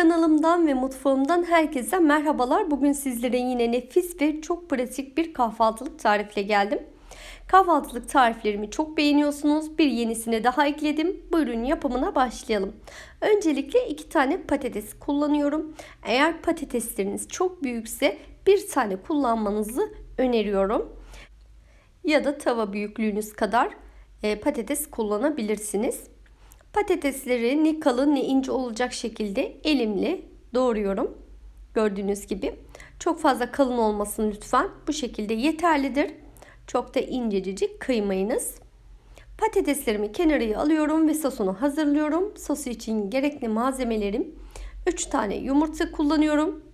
Kanalımdan ve mutfağımdan herkese merhabalar. Bugün sizlere yine nefis ve çok pratik bir kahvaltılık tarifle geldim. Kahvaltılık tariflerimi çok beğeniyorsunuz. Bir yenisine daha ekledim. Buyurun yapımına başlayalım. Öncelikle iki tane patates kullanıyorum. Eğer patatesleriniz çok büyükse bir tane kullanmanızı öneriyorum. Ya da tava büyüklüğünüz kadar e, patates kullanabilirsiniz. Patatesleri ne kalın ne ince olacak şekilde elimle doğruyorum. Gördüğünüz gibi. Çok fazla kalın olmasın lütfen. Bu şekilde yeterlidir. Çok da incecik kıymayınız. Patateslerimi kenarıya alıyorum ve sosunu hazırlıyorum. Sosu için gerekli malzemelerim 3 tane yumurta kullanıyorum.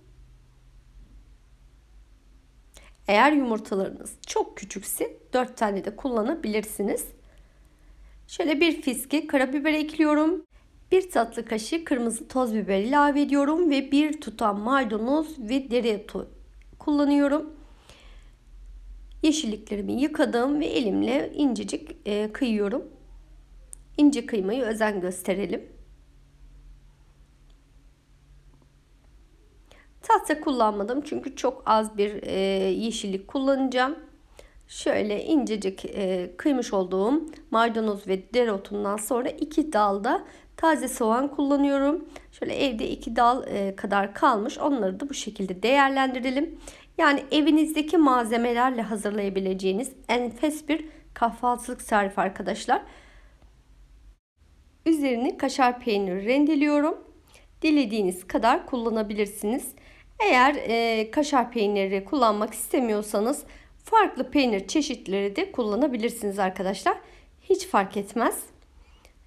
Eğer yumurtalarınız çok küçükse 4 tane de kullanabilirsiniz. Şöyle bir fiske karabiber ekliyorum. Bir tatlı kaşığı kırmızı toz biber ilave ediyorum ve bir tutam maydanoz ve dereotu kullanıyorum. Yeşilliklerimi yıkadım ve elimle incecik e, kıyıyorum. İnce kıymayı özen gösterelim. Tahta kullanmadım çünkü çok az bir e, yeşillik kullanacağım. Şöyle incecik e, kıymış olduğum maydanoz ve dereotundan sonra iki dalda taze soğan kullanıyorum. Şöyle evde iki dal e, kadar kalmış. Onları da bu şekilde değerlendirelim. Yani evinizdeki malzemelerle hazırlayabileceğiniz enfes bir kahvaltılık tarifi arkadaşlar. Üzerini kaşar peyniri rendeliyorum. Dilediğiniz kadar kullanabilirsiniz. Eğer e, kaşar peyniri kullanmak istemiyorsanız Farklı peynir çeşitleri de kullanabilirsiniz arkadaşlar. Hiç fark etmez.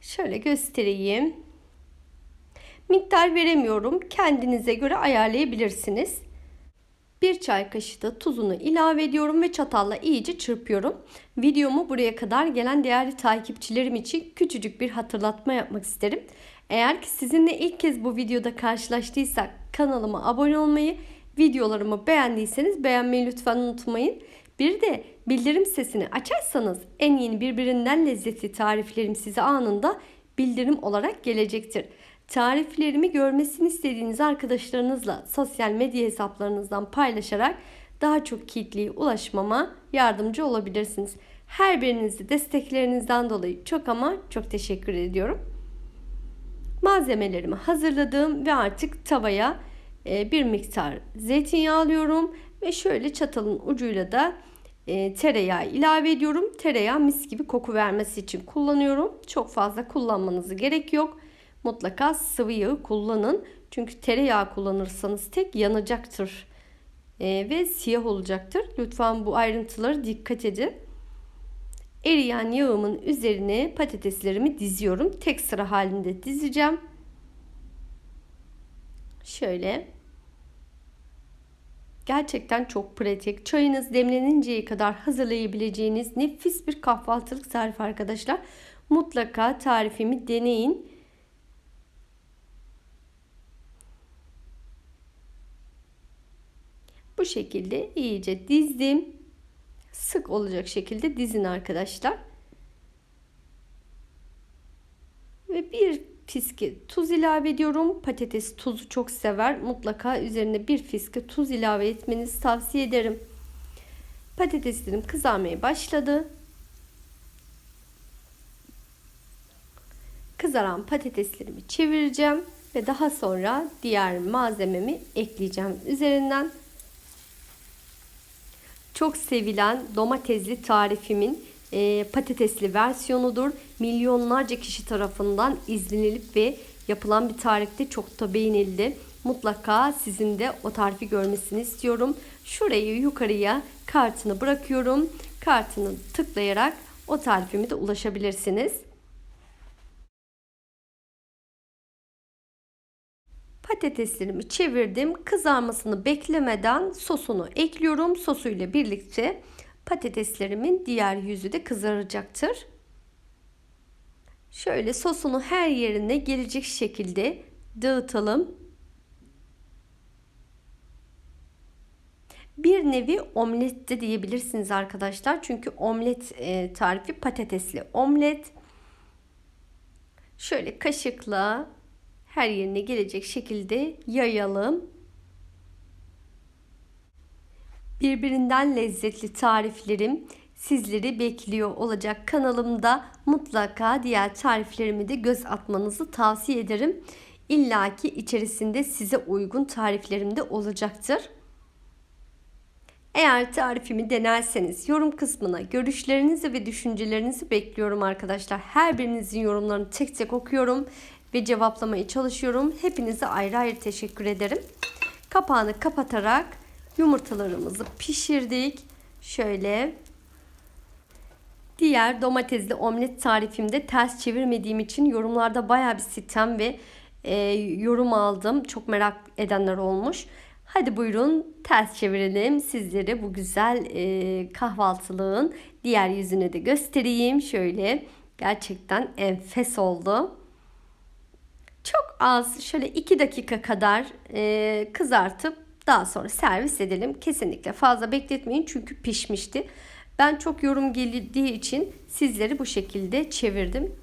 Şöyle göstereyim. Miktar veremiyorum. Kendinize göre ayarlayabilirsiniz. Bir çay kaşığı da tuzunu ilave ediyorum ve çatalla iyice çırpıyorum. Videomu buraya kadar gelen değerli takipçilerim için küçücük bir hatırlatma yapmak isterim. Eğer ki sizinle ilk kez bu videoda karşılaştıysak kanalıma abone olmayı, videolarımı beğendiyseniz beğenmeyi lütfen unutmayın. Bir de bildirim sesini açarsanız en yeni birbirinden lezzetli tariflerim size anında bildirim olarak gelecektir. Tariflerimi görmesini istediğiniz arkadaşlarınızla sosyal medya hesaplarınızdan paylaşarak daha çok kitleye ulaşmama yardımcı olabilirsiniz. Her birinizi desteklerinizden dolayı çok ama çok teşekkür ediyorum. Malzemelerimi hazırladım ve artık tavaya e, bir miktar zeytinyağı alıyorum ve şöyle çatalın ucuyla da e, tereyağı ilave ediyorum. Tereyağı mis gibi koku vermesi için kullanıyorum. Çok fazla kullanmanızı gerek yok. Mutlaka sıvı yağı kullanın. Çünkü tereyağı kullanırsanız tek yanacaktır e, ve siyah olacaktır. Lütfen bu ayrıntıları dikkat edin. Eriyen yağımın üzerine patateslerimi diziyorum. Tek sıra halinde dizeceğim. Şöyle Gerçekten çok pratik. Çayınız demleninceye kadar hazırlayabileceğiniz nefis bir kahvaltılık tarifi arkadaşlar. Mutlaka tarifimi deneyin. Bu şekilde iyice dizdim. Sık olacak şekilde dizin arkadaşlar. Ve bir fiske tuz ilave ediyorum. Patates tuzu çok sever. Mutlaka üzerine bir fiske tuz ilave etmenizi tavsiye ederim. Patateslerim kızarmaya başladı. Kızaran patateslerimi çevireceğim ve daha sonra diğer malzememi ekleyeceğim üzerinden. Çok sevilen domatesli tarifimin e, patatesli versiyonudur. Milyonlarca kişi tarafından izlenilip ve yapılan bir tarifte çok da beğenildi. Mutlaka sizin de o tarifi görmesini istiyorum. Şurayı yukarıya kartını bırakıyorum. Kartını tıklayarak o tarifime de ulaşabilirsiniz. Patateslerimi çevirdim. Kızarmasını beklemeden sosunu ekliyorum. Sosuyla birlikte patateslerimin diğer yüzü de kızaracaktır. Şöyle sosunu her yerine gelecek şekilde dağıtalım. Bir nevi omlet de diyebilirsiniz arkadaşlar. Çünkü omlet e, tarifi patatesli omlet. Şöyle kaşıkla her yerine gelecek şekilde yayalım. Birbirinden lezzetli tariflerim sizleri bekliyor olacak kanalımda. Mutlaka diğer tariflerimi de göz atmanızı tavsiye ederim. İlla ki içerisinde size uygun tariflerim de olacaktır. Eğer tarifimi denerseniz yorum kısmına görüşlerinizi ve düşüncelerinizi bekliyorum arkadaşlar. Her birinizin yorumlarını tek tek okuyorum ve cevaplamaya çalışıyorum. Hepinize ayrı ayrı teşekkür ederim. Kapağını kapatarak yumurtalarımızı pişirdik. Şöyle Diğer domatesli omlet tarifimde ters çevirmediğim için yorumlarda baya bir sitem ve e, yorum aldım. Çok merak edenler olmuş. Hadi buyurun ters çevirelim. Sizlere bu güzel e, kahvaltılığın diğer yüzünü de göstereyim. Şöyle gerçekten enfes oldu. Çok az şöyle 2 dakika kadar e, kızartıp daha sonra servis edelim. Kesinlikle fazla bekletmeyin çünkü pişmişti. Ben çok yorum geldiği için sizleri bu şekilde çevirdim.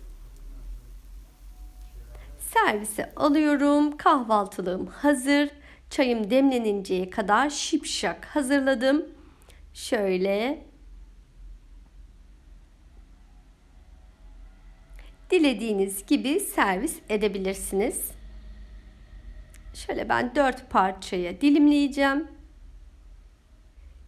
Servise alıyorum. Kahvaltılığım hazır. Çayım demleninceye kadar şipşak hazırladım. Şöyle dilediğiniz gibi servis edebilirsiniz. Şöyle ben dört parçaya dilimleyeceğim.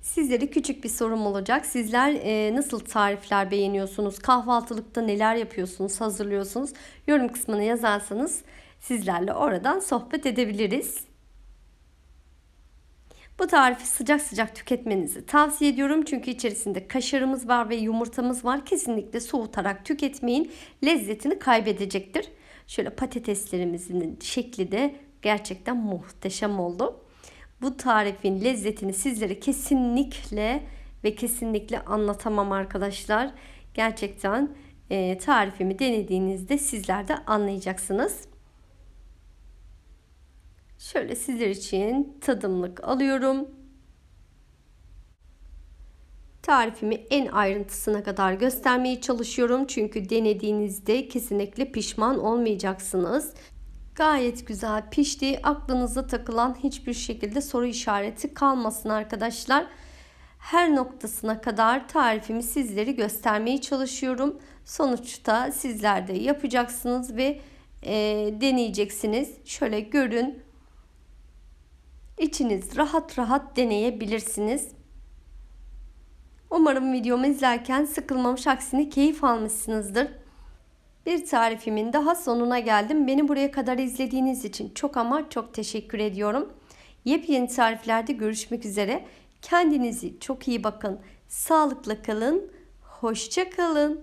Sizlere küçük bir sorum olacak. Sizler e, nasıl tarifler beğeniyorsunuz? Kahvaltılıkta neler yapıyorsunuz, hazırlıyorsunuz? Yorum kısmına yazarsanız sizlerle oradan sohbet edebiliriz. Bu tarifi sıcak sıcak tüketmenizi tavsiye ediyorum. Çünkü içerisinde kaşarımız var ve yumurtamız var. Kesinlikle soğutarak tüketmeyin. Lezzetini kaybedecektir. Şöyle patateslerimizin şekli de gerçekten muhteşem oldu. Bu tarifin lezzetini sizlere kesinlikle ve kesinlikle anlatamam arkadaşlar. Gerçekten e, tarifimi denediğinizde sizler de anlayacaksınız. Şöyle sizler için tadımlık alıyorum. Tarifimi en ayrıntısına kadar göstermeye çalışıyorum. Çünkü denediğinizde kesinlikle pişman olmayacaksınız. Gayet güzel pişti. Aklınıza takılan hiçbir şekilde soru işareti kalmasın arkadaşlar. Her noktasına kadar tarifimi sizleri göstermeye çalışıyorum. Sonuçta sizler de yapacaksınız ve e, deneyeceksiniz. Şöyle görün. İçiniz rahat rahat deneyebilirsiniz. Umarım videomu izlerken sıkılmamış aksine keyif almışsınızdır. Bir tarifimin daha sonuna geldim. Beni buraya kadar izlediğiniz için çok ama çok teşekkür ediyorum. Yepyeni tariflerde görüşmek üzere. Kendinizi çok iyi bakın. Sağlıkla kalın. Hoşça kalın.